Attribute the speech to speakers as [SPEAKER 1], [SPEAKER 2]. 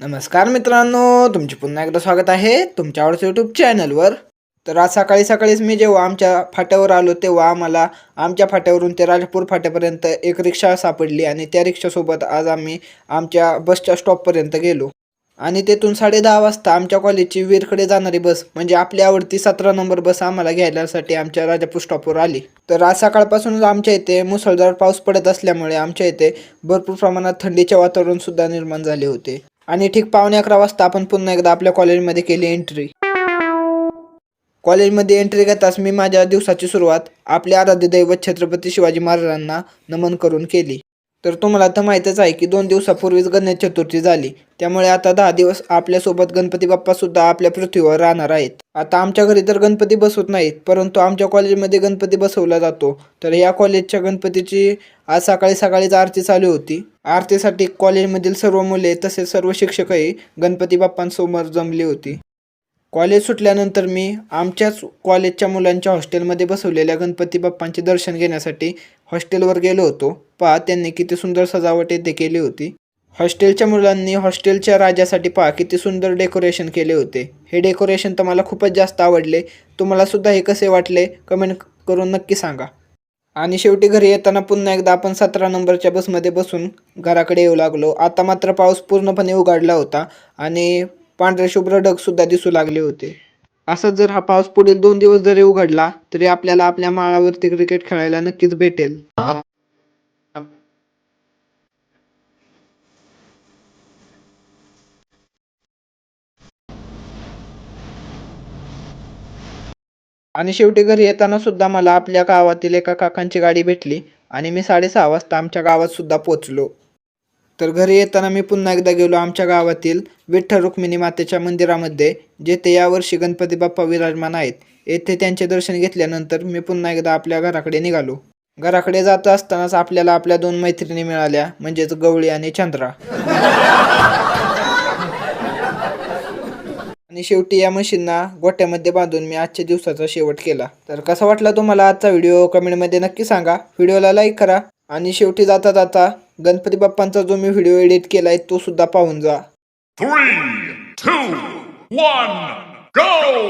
[SPEAKER 1] नमस्कार मित्रांनो तुमचे पुन्हा एकदा स्वागत आहे तुमच्या आवडत्या यूट्यूब चॅनलवर तर आज सकाळी सकाळीच मी जेव्हा आमच्या फाट्यावर आलो तेव्हा आम्हाला आमच्या फाट्यावरून ते राजपूर फाट्यापर्यंत एक रिक्षा सापडली आणि त्या रिक्षासोबत आज आम्ही आमच्या बसच्या स्टॉपपर्यंत गेलो. आणि तेथून साडे दहा वाजता आमच्या कॉलेजची वीरकडे जाणारी बस म्हणजे आपली आवडती सतरा नंबर बस आम्हाला घ्यायलासाठी आमच्या राजापूर स्टॉपवर आली. तर आज सकाळपासूनच आमच्या इथे मुसळधार पाऊस पडत असल्यामुळे आमच्या इथे भरपूर प्रमाणात थंडीचे वातावरणसुद्धा निर्माण झाले होते. आणि ठीक पावणे अकरा वाजता आपण पुन्हा एकदा आपल्या कॉलेजमध्ये केली एंट्री कॉलेजमध्ये एंट्री घेताच मी माझ्या दिवसाची सुरुवात आपल्या आराध्य दैवत छत्रपती शिवाजी महाराजांना नमन करून केली. तर तुम्हाला तर माहीतच आहे की दोन दिवसापूर्वीच गणेश चतुर्थी झाली. त्यामुळे आता दहा दिवस आपल्यासोबत गणपती बाप्पा सुद्धा आपल्या पृथ्वीवर राहणार आहेत. आता आमच्या घरी तर गणपती बसवत नाहीत परंतु आमच्या कॉलेजमध्ये गणपती बसवला जातो. तर या कॉलेजच्या गणपतीची आज सकाळी सकाळीच आरती चालू होती. आरतीसाठी कॉलेजमधील सर्व मुले तसेच सर्व शिक्षकही गणपती बाप्पांसमोर जमली होती. कॉलेज सुटल्यानंतर मी आमच्याच कॉलेजच्या मुलांच्या हॉस्टेलमध्ये बसवलेल्या गणपती बाप्पांचे दर्शन घेण्यासाठी हॉस्टेलवर गेलो होतो. पहा त्यांनी किती सुंदर सजावट येथे केली होती. हॉस्टेलच्या मुलांनी हॉस्टेलच्या राजासाठी पहा किती सुंदर डेकोरेशन केले होते. हे डेकोरेशन तर मला खूपच जास्त आवडले. तुम्हाला सुद्धा हे कसे वाटले? कमेंट करून नक्की सांगा. आणि शेवटी घरी येताना पुन्हा एकदा आपण सतरा नंबरच्या बसमध्ये बसून घराकडे येऊ लागलो. आता मात्र पाऊस पूर्णपणे उघडला होता आणि पांढरे शुभ्र ढगसुद्धा दिसू लागले होते. असंच जर हा पाऊस पुढील दोन दिवस जरी उघडला तरी आपल्याला आपल्या माळावरती क्रिकेट खेळायला नक्कीच भेटेल. आणि शेवटी घरी येताना सुद्धा मला आपल्या गावातील एका काकांची गाडी भेटली आणि मी साडेसहा वाजता आमच्या गावात सुद्धा पोचलो तर घरी येताना मी पुन्हा एकदा गेलो आमच्या गावातील विठ्ठल रुक्मिणी मातेच्या मंदिरामध्ये जेथे यावर्षी गणपती बाप्पा विराजमान आहेत. येथे त्यांचे दर्शन घेतल्यानंतर मी पुन्हा एकदा आपल्या घराकडे निघालो. घराकडे जात असतानाच आपल्याला आपल्या दोन मैत्रिणी मिळाल्या म्हणजेच गवळी आणि चंद्रा. आणि शेवटी या मशीनना गोट्यामध्ये बांधून मी आजच्या दिवसाचा शेवट केला. तर कसा वाटला तुम्हाला आजचा व्हिडिओ? कमेंटमध्ये नक्की सांगा. व्हिडिओला लाईक करा आणि शेवटी जाता जाता गणपती बाप्पांचा जो मी व्हिडिओ एडिट केलाय तो सुद्धा पाहून जा.
[SPEAKER 2] Three to one go